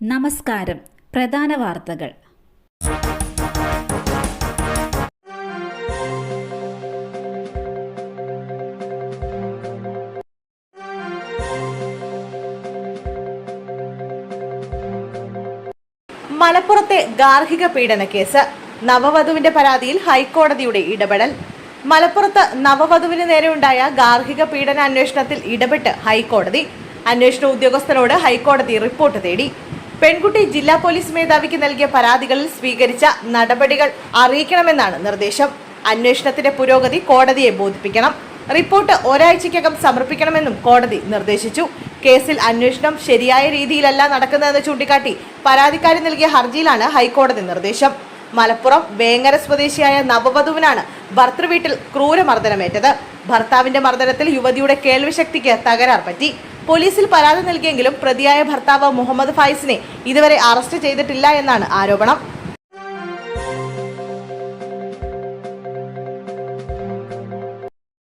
നമസ്കാരം. പ്രധാന വാർത്തകൾ. മലപ്പുറത്തെ ഗാർഹിക പീഡന കേസ്. നവവധുവിന്റെ പരാതിയിൽ ഹൈക്കോടതിയുടെ ഇടപെടൽ. മലപ്പുറത്ത് നവവധുവിന് നേരെയുണ്ടായ ഗാർഹിക പീഡന അന്വേഷണത്തിൽ ഇടപെട്ട് ഹൈക്കോടതി. അന്വേഷണ ഉദ്യോഗസ്ഥരോട് ഹൈക്കോടതി റിപ്പോർട്ട് തേടി. പെൺകുട്ടി ജില്ലാ പോലീസ് മേധാവിക്ക് നൽകിയ പരാതികളിൽ സ്വീകരിച്ച നടപടികൾ അറിയിക്കണമെന്നാണ് നിർദ്ദേശം. അന്വേഷണത്തിന്റെ പുരോഗതി കോടതിയെ ബോധിപ്പിക്കണം. റിപ്പോർട്ട് ഒരാഴ്ചയ്ക്കകം സമർപ്പിക്കണമെന്നും കോടതി നിർദ്ദേശിച്ചു. കേസിൽ അന്വേഷണം ശരിയായ രീതിയിലല്ല നടക്കുന്നതെന്ന് ചൂണ്ടിക്കാട്ടി പരാതിക്കാരി നൽകിയ ഹർജിയിലാണ് ഹൈക്കോടതി നിർദ്ദേശം. മലപ്പുറം വേങ്ങര സ്വദേശിയായ നവവധുവിനാണ് ഭർത്തൃവീട്ടിൽ ക്രൂരമർദ്ദനമേറ്റത്. ഭർത്താവിന്റെ മർദ്ദനത്തിൽ യുവതിയുടെ കേൾവിശക്തിക്ക് തകരാർ പറ്റി. പോലീസിൽ പരാതി നൽകിയെങ്കിലും പ്രതിയായ ഭർത്താവ് മുഹമ്മദ് ഫൈസിനെ ഇതുവരെ അറസ്റ്റ് ചെയ്തിട്ടില്ല എന്നാണ് ആരോപണം.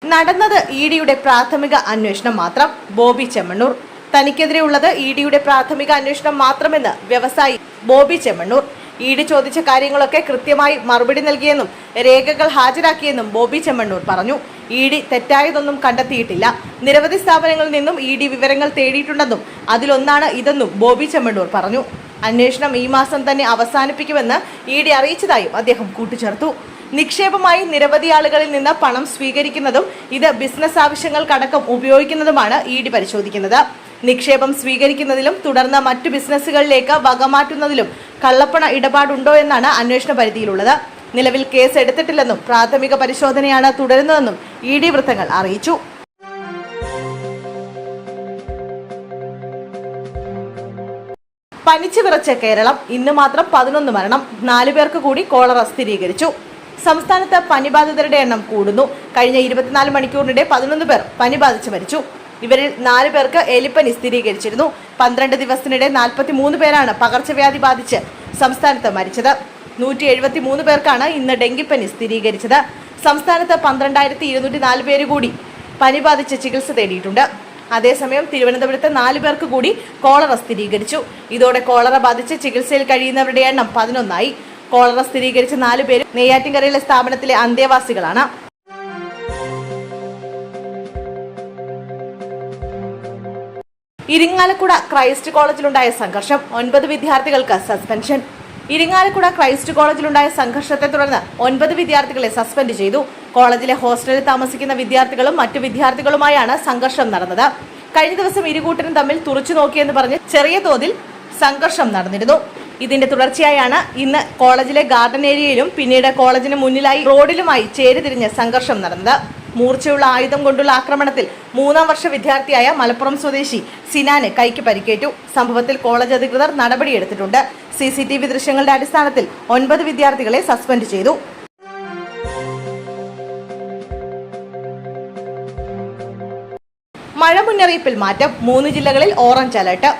നടന്നത് ഇ ഡിയുടെ പ്രാഥമിക അന്വേഷണം മാത്രം. ബോബി ചെമ്മണ്ണൂർ. തനിക്കെതിരെയുള്ളത് ഇ ഡിയുടെ പ്രാഥമിക അന്വേഷണം മാത്രമെന്ന് വ്യവസായി ബോബി ചെമ്മണ്ണൂർ. ഇ ഡി ചോദിച്ച കാര്യങ്ങളൊക്കെ കൃത്യമായി മറുപടി നൽകിയെന്നും രേഖകൾ ഹാജരാക്കിയെന്നും ബോബി ചെമ്മണ്ണൂർ പറഞ്ഞു. ഇ ഡി തെറ്റായതൊന്നും കണ്ടെത്തിയിട്ടില്ല. നിരവധി സ്ഥാപനങ്ങളിൽ നിന്നും ഇ ഡി വിവരങ്ങൾ തേടിയിട്ടുണ്ടെന്നും അതിലൊന്നാണ് ഇതെന്നും ബോബി ചെമ്മണ്ണൂർ പറഞ്ഞു. അന്വേഷണം ഈ മാസം തന്നെ അവസാനിപ്പിക്കുമെന്ന് ഇ ഡി അറിയിച്ചതായും അദ്ദേഹം കൂട്ടിച്ചേർത്തു. നിക്ഷേപമായി നിരവധി ആളുകളിൽ നിന്ന് പണം സ്വീകരിക്കുന്നതും ഇത് ബിസിനസ് ആവശ്യങ്ങൾക്കടക്കം ഉപയോഗിക്കുന്നതുമാണ് ഇ ഡി പരിശോധിക്കുന്നത്. നിക്ഷേപം സ്വീകരിക്കുന്നതിലും തുടർന്ന് മറ്റു ബിസിനസ്സുകളിലേക്ക് വകമാറ്റുന്നതിലും കള്ളപ്പണ ഇടപാടുണ്ടോ എന്നാണ് അന്വേഷണ പരിധിയിലുള്ളത്. നിലവിൽ കേസ് എടുത്തിട്ടില്ലെന്നും പ്രാഥമിക പരിശോധനയാണ് തുടരുന്നതെന്നും ഇ ഡി വൃത്തങ്ങൾ അറിയിച്ചു. പനിച്ചു വിറച്ച കേരളം ഇന്ന് മാത്രം പതിനൊന്ന് മരണം. നാലു പേർക്ക് കൂടി കോളറ സ്ഥിരീകരിച്ചു. സംസ്ഥാനത്ത് പനിബാധിതരുടെ എണ്ണം കൂടുന്നു. കഴിഞ്ഞ ഇരുപത്തിനാല് മണിക്കൂറിനിടെ പതിനൊന്ന് പേർ പനി ബാധിച്ച് മരിച്ചു. ഇവരിൽ നാല് പേർക്ക് എലിപ്പനി സ്ഥിരീകരിച്ചിരുന്നു. പന്ത്രണ്ട് ദിവസത്തിനിടെ നാൽപ്പത്തി മൂന്ന് പേരാണ് പകർച്ചവ്യാധി ബാധിച്ച് സംസ്ഥാനത്ത് മരിച്ചത്. നൂറ്റി എഴുപത്തി മൂന്ന് പേർക്കാണ് ഇന്ന് ഡെങ്കിപ്പനി സ്ഥിരീകരിച്ചത്. സംസ്ഥാനത്ത് പന്ത്രണ്ടായിരത്തി ഇരുന്നൂറ്റി നാല് പേര് കൂടി പനി ബാധിച്ച് ചികിത്സ തേടിയിട്ടുണ്ട്. അതേസമയം തിരുവനന്തപുരത്ത് നാല് പേർക്ക് കൂടി കോളറ സ്ഥിരീകരിച്ചു. ഇതോടെ കോളറ ബാധിച്ച് ചികിത്സയിൽ കഴിയുന്നവരുടെ എണ്ണം പതിനൊന്നായി. കോളറ സ്ഥിരീകരിച്ച നാല് പേര് നെയ്യാറ്റിൻകരയിലെ സ്ഥാപനത്തിലെ അന്തേവാസികളാണ്. ഇരിങ്ങാലക്കുട ക്രൈസ്റ്റ് കോളേജിലുണ്ടായ സംഘർഷം. ഒൻപത് വിദ്യാർത്ഥികൾക്ക് സസ്പെൻഷൻ. ഇരിങ്ങാലക്കുട ക്രൈസ്റ്റ് കോളേജിലുണ്ടായ സംഘർഷത്തെ തുടർന്ന് ഒൻപത് വിദ്യാർത്ഥികളെ സസ്പെൻഡ് ചെയ്തു. കോളേജിലെ ഹോസ്റ്റലിൽ താമസിക്കുന്ന വിദ്യാർത്ഥികളും മറ്റു വിദ്യാർത്ഥികളുമായാണ് സംഘർഷം നടന്നത്. കഴിഞ്ഞ ദിവസം ഇരുകൂട്ടരും തമ്മിൽ തുറച്ചു നോക്കിയെന്ന് പറഞ്ഞ് ചെറിയ തോതിൽ സംഘർഷം നടന്നിരുന്നു. ഇതിന്റെ തുടർച്ചയായാണ് ഇന്ന് കോളേജിലെ ഗാർഡൻ ഏരിയയിലും പിന്നീട് കോളേജിന് മുന്നിലായി റോഡിലുമായി ചേരിതിരിഞ്ഞ് സംഘർഷം നടന്നത്. മൂർച്ചയുള്ള ആയുധം കൊണ്ടുള്ള ആക്രമണത്തിൽ മൂന്നാം വർഷ വിദ്യാർത്ഥിയായ മലപ്പുറം സ്വദേശി സിനാന് കൈക്ക് പരിക്കേറ്റു. സംഭവത്തിൽ കോളേജ് അധികൃതർ നടപടിയെടുത്തിട്ടുണ്ട്. സി സി ടി വി ദൃശ്യങ്ങളുടെ അടിസ്ഥാനത്തിൽ ഒൻപത് വിദ്യാർത്ഥികളെ സസ്പെൻഡ് ചെയ്തു. മഴ മുന്നറിയിപ്പിൽ മാറ്റം. മൂന്ന് ജില്ലകളിൽ ഓറഞ്ച് അലർട്ട്.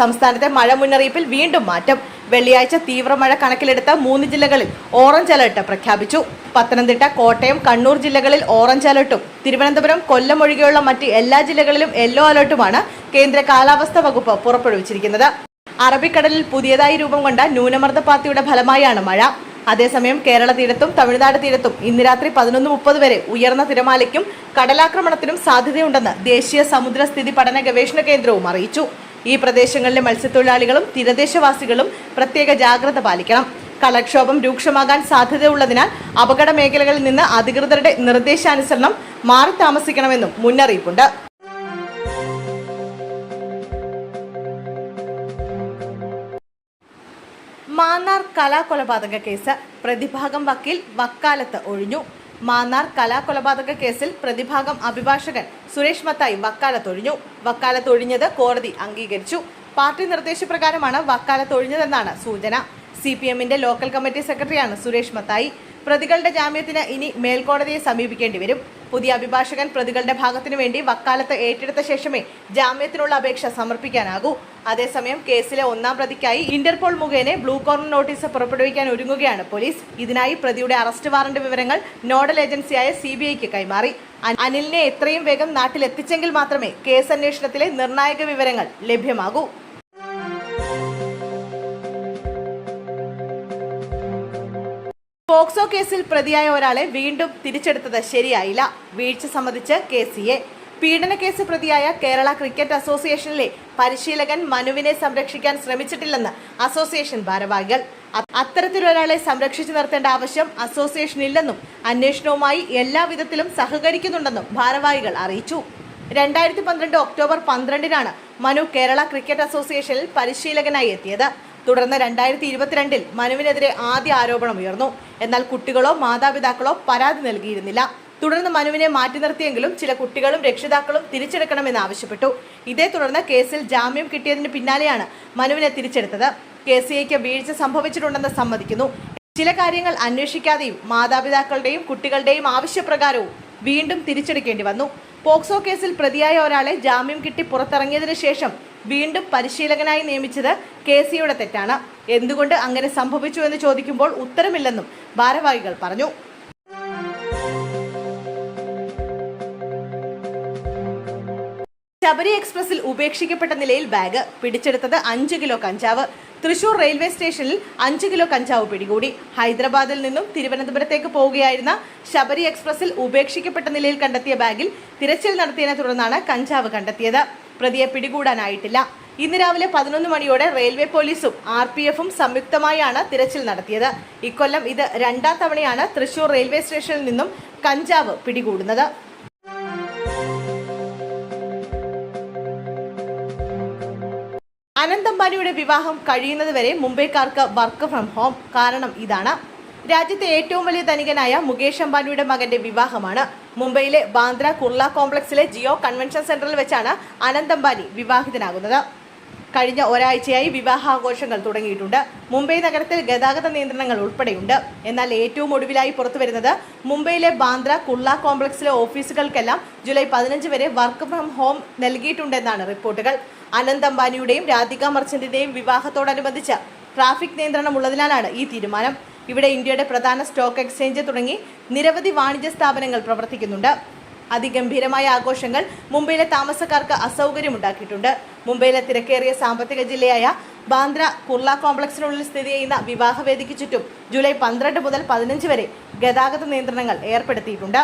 സംസ്ഥാനത്തെ മഴ മുന്നറിയിപ്പിൽ വീണ്ടും മാറ്റം. വെള്ളിയാഴ്ച തീവ്രമഴ കണക്കിലെടുത്ത മൂന്ന് ജില്ലകളിൽ ഓറഞ്ച് അലർട്ട് പ്രഖ്യാപിച്ചു. പത്തനംതിട്ട കോട്ടയം കണ്ണൂർ ജില്ലകളിൽ ഓറഞ്ച് അലർട്ടും. തിരുവനന്തപുരം കൊല്ലം ഒഴികെയുള്ള മറ്റ് എല്ലാ ജില്ലകളിലും യെല്ലോ അലർട്ടുമാണ് കേന്ദ്ര കാലാവസ്ഥാ വകുപ്പ് പുറപ്പെടുവിച്ചിരിക്കുന്നത്. അറബിക്കടലിൽ പുതിയതായി രൂപം കൊണ്ട ന്യൂനമർദ്ദപാത്തിയുടെ ഫലമായാണ് മഴ. അതേസമയം കേരള തീരത്തും തമിഴ്നാട് തീരത്തും ഇന്ന് രാത്രി പതിനൊന്ന് മുപ്പത് വരെ ഉയർന്ന തിരമാലയ്ക്കും കടലാക്രമണത്തിനും സാധ്യതയുണ്ടെന്ന് ദേശീയ സമുദ്രസ്ഥിതി പഠന ഗവേഷണ കേന്ദ്രവും അറിയിച്ചു. ഈ പ്രദേശങ്ങളിലെ മത്സ്യത്തൊഴിലാളികളും തീരദേശവാസികളും പ്രത്യേക ജാഗ്രത പാലിക്കണം. കടൽക്ഷോഭം രൂക്ഷമാകാൻ സാധ്യതയുള്ളതിനാൽ അപകട മേഖലകളിൽ നിന്ന് അധികൃതരുടെ നിർദ്ദേശാനുസരണം മാറി താമസിക്കണമെന്നും മുന്നറിയിപ്പുണ്ട്. മാന്നാർ കലാകൊലപാതക കേസ്. പ്രതിഭാഗം വക്കീൽ വക്കാലത്ത് ഒഴിഞ്ഞു. മാന്നാർ കലാകൊലപാതക കേസിൽ പ്രതിഭാഗം അഭിഭാഷകൻ സുരേഷ് മത്തായി വക്കാലത്തൊഴിഞ്ഞു. വക്കാലത്തൊഴിഞ്ഞത് വക്കാലത്ത് കോടതി അംഗീകരിച്ചു. പാർട്ടി നിർദ്ദേശപ്രകാരമാണ് വക്കാലത്തൊഴിഞ്ഞതെന്നാണ് സൂചന. സി പി എമ്മിന്റെ ലോക്കൽ കമ്മിറ്റി സെക്രട്ടറിയാണ് സുരേഷ് മത്തായി. പ്രതികളുടെ ജാമ്യത്തിന് ഇനി മേൽക്കോടതിയെ സമീപിക്കേണ്ടി വരും. പുതിയ അഭിഭാഷകൻ പ്രതികളുടെ ഭാഗത്തിനു വേണ്ടി വക്കാലത്ത് ഏറ്റെടുത്ത ശേഷമേ ജാമ്യത്തിനുള്ള അപേക്ഷ സമർപ്പിക്കാനാകൂ. അതേസമയം കേസിലെ ഒന്നാം പ്രതിക്കായി ഇന്റർപോൾ മുഖേന ബ്ലൂ കോർണർ നോട്ടീസ് പുറപ്പെടുവിക്കാൻ ഒരുങ്ങുകയാണ് പോലീസ്. ഇതിനായി പ്രതിയുടെ അറസ്റ്റ് വാറന്റ് വിവരങ്ങൾ നോഡൽ ഏജൻസിയായ സി ബി ഐക്ക് കൈമാറി. അനിലിനെ എത്രയും വേഗം നാട്ടിലെത്തിച്ചെങ്കിൽ മാത്രമേ കേസ് അന്വേഷണത്തിലെ നിർണായക വിവരങ്ങൾ ലഭ്യമാകൂ. പോക്സോ കേസിൽ പ്രതിയായ ഒരാളെ വീണ്ടും തിരിച്ചെടുത്തത് ശരിയായില്ല. വീഴ്ച സംബന്ധിച്ച് കെ സി എ. പീഡന കേസ് പ്രതിയായ കേരള ക്രിക്കറ്റ് അസോസിയേഷനിലെ പരിശീലകൻ മനുവിനെ സംരക്ഷിക്കാൻ ശ്രമിച്ചിട്ടില്ലെന്ന് അസോസിയേഷൻ ഭാരവാഹികൾ. അത്തരത്തിലൊരാളെ സംരക്ഷിച്ചു നിർത്തേണ്ട ആവശ്യം അസോസിയേഷനില്ലെന്നും അന്വേഷണവുമായി എല്ലാവിധത്തിലും സഹകരിക്കുന്നുണ്ടെന്നും ഭാരവാഹികൾ അറിയിച്ചു. രണ്ടായിരത്തി പന്ത്രണ്ട് ഒക്ടോബർ പന്ത്രണ്ടിനാണ് മനു കേരള ക്രിക്കറ്റ് അസോസിയേഷനിൽ പരിശീലകനായി എത്തിയത്. തുടർന്ന് രണ്ടായിരത്തി ഇരുപത്തിരണ്ടിൽ മനുവിനെതിരെ ആദ്യ ആരോപണം ഉയർന്നു. എന്നാൽ കുട്ടികളോ മാതാപിതാക്കളോ പരാതി നൽകിയിരുന്നില്ല. തുടർന്ന് മനുവിനെ മാറ്റി നിർത്തിയെങ്കിലും ചില കുട്ടികളും രക്ഷിതാക്കളും തിരിച്ചെടുക്കണമെന്ന് ആവശ്യപ്പെട്ടു. ഇതേ തുടർന്ന് കേസിൽ ജാമ്യം കിട്ടിയതിന് പിന്നാലെയാണ് മനുവിനെ തിരിച്ചെടുത്തത്. കെ സി ഐക്ക് വീഴ്ച സംഭവിച്ചിട്ടുണ്ടെന്ന് സമ്മതിക്കുന്നു. ചില കാര്യങ്ങൾ അന്വേഷിക്കാതെയും മാതാപിതാക്കളുടെയും കുട്ടികളുടെയും ആവശ്യപ്രകാരവും വീണ്ടും തിരിച്ചെടുക്കേണ്ടി വന്നു. പോക്സോ കേസിൽ പ്രതിയായ ഒരാളെ ജാമ്യം കിട്ടി പുറത്തിറങ്ങിയതിനു ശേഷം വീണ്ടും പരിശീലകനായി നിയമിച്ചത് കെ സിയുടെ തെറ്റാണ്. എന്തുകൊണ്ട് അങ്ങനെ സംഭവിച്ചു എന്ന് ചോദിക്കുമ്പോൾ ഉത്തരമില്ലെന്നും ഭാരവാഹികൾ പറഞ്ഞു. ശബരി എക്സ്പ്രസിൽ ഉപേക്ഷിക്കപ്പെട്ട നിലയിൽ ബാഗ് പിടിച്ചെടുത്തത് അഞ്ച് കിലോ കഞ്ചാവ്. തൃശൂർ റെയിൽവേ സ്റ്റേഷനിൽ അഞ്ച് കിലോ കഞ്ചാവ് പിടികൂടി. ഹൈദരാബാദിൽ നിന്നും തിരുവനന്തപുരത്തേക്ക് പോവുകയായിരുന്ന ശബരി എക്സ്പ്രസിൽ ഉപേക്ഷിക്കപ്പെട്ട നിലയിൽ കണ്ടെത്തിയ ബാഗിൽ തിരച്ചിൽ നടത്തിയതിനെ തുടർന്നാണ് കഞ്ചാവ് കണ്ടെത്തിയത്. പ്രതിയെ പിടികൂടാനായിട്ടില്ല. ഇന്ന് രാവിലെ പതിനൊന്ന് മണിയോടെ റെയിൽവേ പോലീസും ആർ പി എഫും സംയുക്തമായാണ് തിരച്ചിൽ നടത്തിയത്. ഇക്കൊല്ലം ഇത് രണ്ടാം തവണയാണ് തൃശൂർ റെയിൽവേ സ്റ്റേഷനിൽ നിന്നും കഞ്ചാവ് പിടികൂടുന്നത്. അനന്തംബാനിയുടെ വിവാഹം കഴിയുന്നതുവരെ മുംബൈക്കാർക്ക് വർക്ക് ഫ്രം ഹോം. കാരണം ഇതാണ്. രാജ്യത്തെ ഏറ്റവും വലിയ ധനികനായ മുകേഷ് അംബാനിയുടെ മകന്റെ വിവാഹമാണ്. മുംബൈയിലെ ബാന്ദ്ര കുർള കോംപ്ലക്സിലെ ജിയോ കൺവെൻഷൻ സെന്ററിൽ വെച്ചാണ് അനന്ത് അംബാനി വിവാഹിതനാകുന്നത്. കഴിഞ്ഞ ഒരാഴ്ചയായി വിവാഹാഘോഷങ്ങൾ തുടങ്ങിയിട്ടുണ്ട്. മുംബൈ നഗരത്തിൽ ഗതാഗത നിയന്ത്രണങ്ങൾ ഉൾപ്പെടെയുണ്ട്. എന്നാൽ ഏറ്റവും ഒടുവിലായി പുറത്തു വരുന്നത് മുംബൈയിലെ ബാന്ദ്ര കുർള കോംപ്ലക്സിലെ ഓഫീസുകൾക്കെല്ലാം ജൂലൈ പതിനഞ്ച് വരെ വർക്ക് ഫ്രം ഹോം നൽകിയിട്ടുണ്ടെന്നാണ് റിപ്പോർട്ടുകൾ. അനന്ത് അംബാനിയുടെയും രാധിക മർച്ചന്റിന്റെയും വിവാഹത്തോടനുബന്ധിച്ച് ട്രാഫിക് നിയന്ത്രണം ഉള്ളതിനാലാണ് ഈ തീരുമാനം. ഇവിടെ ഇന്ത്യയുടെ പ്രധാന സ്റ്റോക്ക് എക്സ്ചേഞ്ച് തുടങ്ങി നിരവധി വാണിജ്യ സ്ഥാപനങ്ങൾ പ്രവർത്തിക്കുന്നുണ്ട്. അതിഗംഭീരമായ ആഘോഷങ്ങൾ മുംബൈയിലെ താമസക്കാർക്ക് അസൗകര്യമുണ്ടാക്കിയിട്ടുണ്ട്. മുംബൈയിലെ തിരക്കേറിയ സാമ്പത്തിക ജില്ലയായ ബാന്ദ്ര കുർള കോംപ്ലക്സിനുള്ളിൽ സ്ഥിതി ചെയ്യുന്ന വിവാഹവേദിക്ക് ചുറ്റും ജൂലൈ പന്ത്രണ്ട് മുതൽ പതിനഞ്ച് വരെ ഗതാഗത നിയന്ത്രണങ്ങൾ ഏർപ്പെടുത്തിയിട്ടുണ്ട്.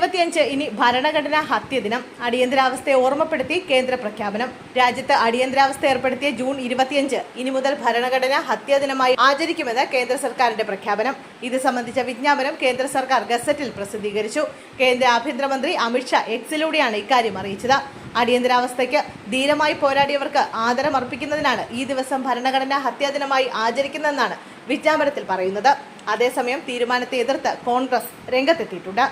ഇരുപത്തിയഞ്ച് ഇനി ഭരണഘടനാ ഹത്യ ദിനം. അടിയന്തരാവസ്ഥയെ ഓർമ്മപ്പെടുത്തി കേന്ദ്ര പ്രഖ്യാപനം. രാജ്യത്ത് അടിയന്തരാവസ്ഥ ഏർപ്പെടുത്തിയ ജൂൺ ഇരുപത്തിയഞ്ച് ഇനി മുതൽ ഭരണഘടനാ ഹത്യാ ദിനമായി ആചരിക്കുമെന്ന് കേന്ദ്ര സർക്കാരിന്റെ പ്രഖ്യാപനം. ഇത് സംബന്ധിച്ച വിജ്ഞാപനം കേന്ദ്ര സർക്കാർ ഗസറ്റിൽ പ്രസിദ്ധീകരിച്ചു. കേന്ദ്ര ആഭ്യന്തരമന്ത്രി അമിത്ഷാ എക്സിലൂടെയാണ് ഇക്കാര്യം അറിയിച്ചത്. അടിയന്തരാവസ്ഥയ്ക്ക് ധീരമായി പോരാടിയവർക്ക് ആദരമർപ്പിക്കുന്നതിനാണ് ഈ ദിവസം ഭരണഘടനാ ഹത്യാ ദിനമായി ആചരിക്കുന്നതെന്നാണ് വിജ്ഞാപനത്തിൽ പറയുന്നത്. അതേസമയം തീരുമാനത്തെ എതിർത്ത് കോൺഗ്രസ് രംഗത്തെത്തിയിട്ടുണ്ട്.